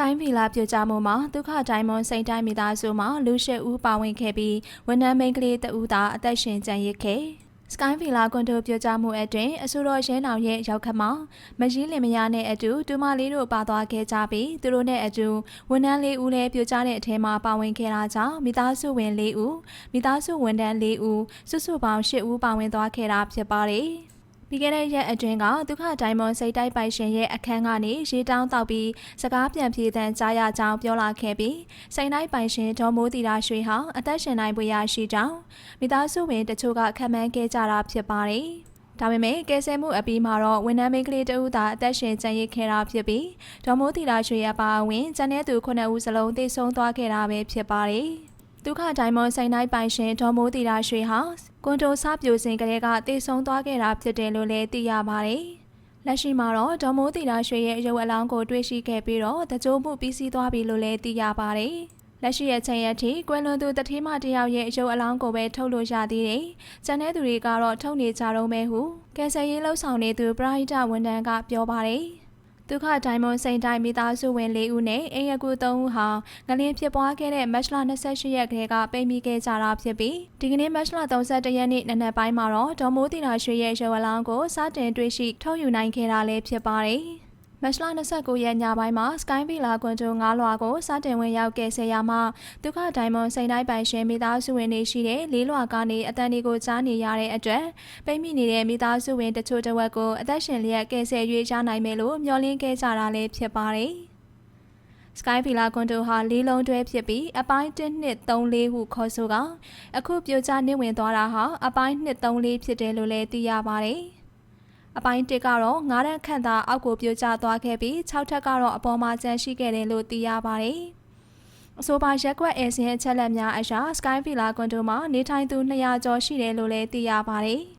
Sky Villa ပြကြမှုမှာဒုက္ခဒိုင်မွန်စိန်တိုင်းမိသားစုမှာလူရှစ်ဦးပါဝင်ခဲ့ပြီးဝန်ထမ်းမိန်းကလေးတဦးသာအသက်ရှင်ကျန်ရစ်ခဲ့ Sky Villa ကွန်ဒိုပြကြမှုအတွင်အဆိုတော်ရဲနောင်ရဲ့ရောက်ခတ်မောင်မကြီးလင်မယားနဲ့အတူတူမလေးတို့ပါသွားခဲ့ကြပြီးသူတို့နဲ့အတူဝန်ထမ်းလေးဦးလည်းပြကြတဲ့အထဲမှာပါဝင်ခဲ့တာကြောင့်မိသားစုဝင်လေးဦးမိသားစုဝန်ထမ်းလေးဦးစုစုပေါင်း၈ဦးပါဝင်သွားခဲ့တာဖြစ်ပါတယ်။ ပြီးခဲ့တဲ့ရက်အတွင်းကဒုက္ခဒိုင်မွန်စိတ်တိုက်ပိုင်ရှင်ရဲ့အခန်းကနေရေတောင်းတောက်ပြီးစကားပြန်ပြေးတဲ့ကြားရကြောင်းပြောလာခဲ့ပြီးစိတ်တိုက်ပိုင်ရှင်ဒေါ်မိုးတီရာရွှေဟာအသက်ရှင်နိုင်ပွေရရှိကြောင်းမိသားစုဝင်တချို့ကခံမှန်းခဲ့ကြတာဖြစ်ပါတယ်။ဒါပေမဲ့ကယ်ဆယ်မှုအပြီးမှာတော့ဝန်ထမ်းမိန်းကလေးတဦးသာအသက်ရှင်ကျန်ရစ်ခဲ့တာဖြစ်ပြီးဒေါ်မိုးတီရာရွှေအပါအဝင်ကျန်တဲ့သူ9ဦးစလုံးသေဆုံးသွားခဲ့တာပဲဖြစ်ပါတယ်။ ဒုက္ခဒိုင်မွန်ဆိုင်နိုင်ပိုင်ရှင်ဒေါ်မိုးတီရာရွှေဟာကွန်တိုစပြိုစင်ကလေးကတည်ဆုံသွားခဲ့တာဖြစ်တယ်လို့လည်းသိရပါတယ်။လက်ရှိမှာတော့ဒေါ်မိုးတီရာရွှေရဲ့ရုပ်အလောင်းကိုတွေ့ရှိခဲ့ပြီးတော့တကြိုးမှုပြီးစီးသွားပြီလို့လည်းသိရပါတယ်။လက်ရှိရဲ့ချိန်ရက်ထိကွယ်လွန်သူတထေးမတယောက်ရဲ့ရုပ်အလောင်းကိုပဲထုတ်လို့ရသေးတယ်။ကျန်တဲ့သူတွေကတော့ထုတ်နေကြတော့မဲဟုကယ်ဆယ်ရေးလှုပ်ဆောင်နေသူပရာဟိတဝန်ထမ်းကပြောပါတယ်။ ဒုက္ခဒိုင်မွန်စိန်တိုင်းမိသားစုဝင်၄ဦးနဲ့အိမ်ရကူ၃ဦးဟာငလင်းဖြစ်ပွားခဲ့တဲ့မတ်လ28ရက်ကလေးကပိတ်မိခဲ့ကြတာဖြစ်ပြီးဒီကနေ့မတ်လ31ရက်နေ့နနက်ပိုင်းမှာတော့ဒေါ်မိုးတီနာရွှေရဲ့ရုပ်အလောင်းကိုစတင်တွေ့ရှိထုတ်ယူနိုင်ခဲ့တာလည်းဖြစ်ပါတယ်။ မတ်လ29ရက်ညပိုင်းမှာ Sky Villa ကွန်တို9လွာကိုစတင်ဝင်ရောက်ကယ်ဆယ်ရာမှာဒုက္ခဒိုင်မွန်စိန်တိုင်းပိုင်ရှင်မိသားစုဝင်တွေရှိတဲ့လေးလွာကနေအတန်ဒီကိုကြားနေရတဲ့အတွက်ပိတ်မိနေတဲ့မိသားစုဝင်တချို့တစ်ဝက်ကိုအသက်ရှင်လျက်ကယ်ဆယ်၍ရနိုင်မယ်လို့မျှော်လင့်ခဲ့ကြတာလည်းဖြစ်ပါတယ်။ Sky Villa ကွန်တိုဟာလေးလုံးတွဲဖြစ်ပြီးအပိုင်း1 2 3 4ဟုခေါ်ဆိုကအခုပြိုကျနေဝင်သွားတာဟာအပိုင်း2 3 4ဖြစ်တယ်လို့လည်းသိရပါတယ်။ အပိုင်း1ကတော့9တန်းခန့်သာအောက်ကိုပြိုကျသွားခဲ့ပြီး6ထပ်ကတော့အပေါ်မှာကျန်ရှိခဲ့တယ်လို့သိရပါတယ်။အဆိုပါရက်ကွက်အဲစင်အချက်လက်များအရာ Sky Villa ကွန်တိုမှာနေထိုင်သူ200ကျော်ရှိတယ်လို့လည်းသိရပါတယ်။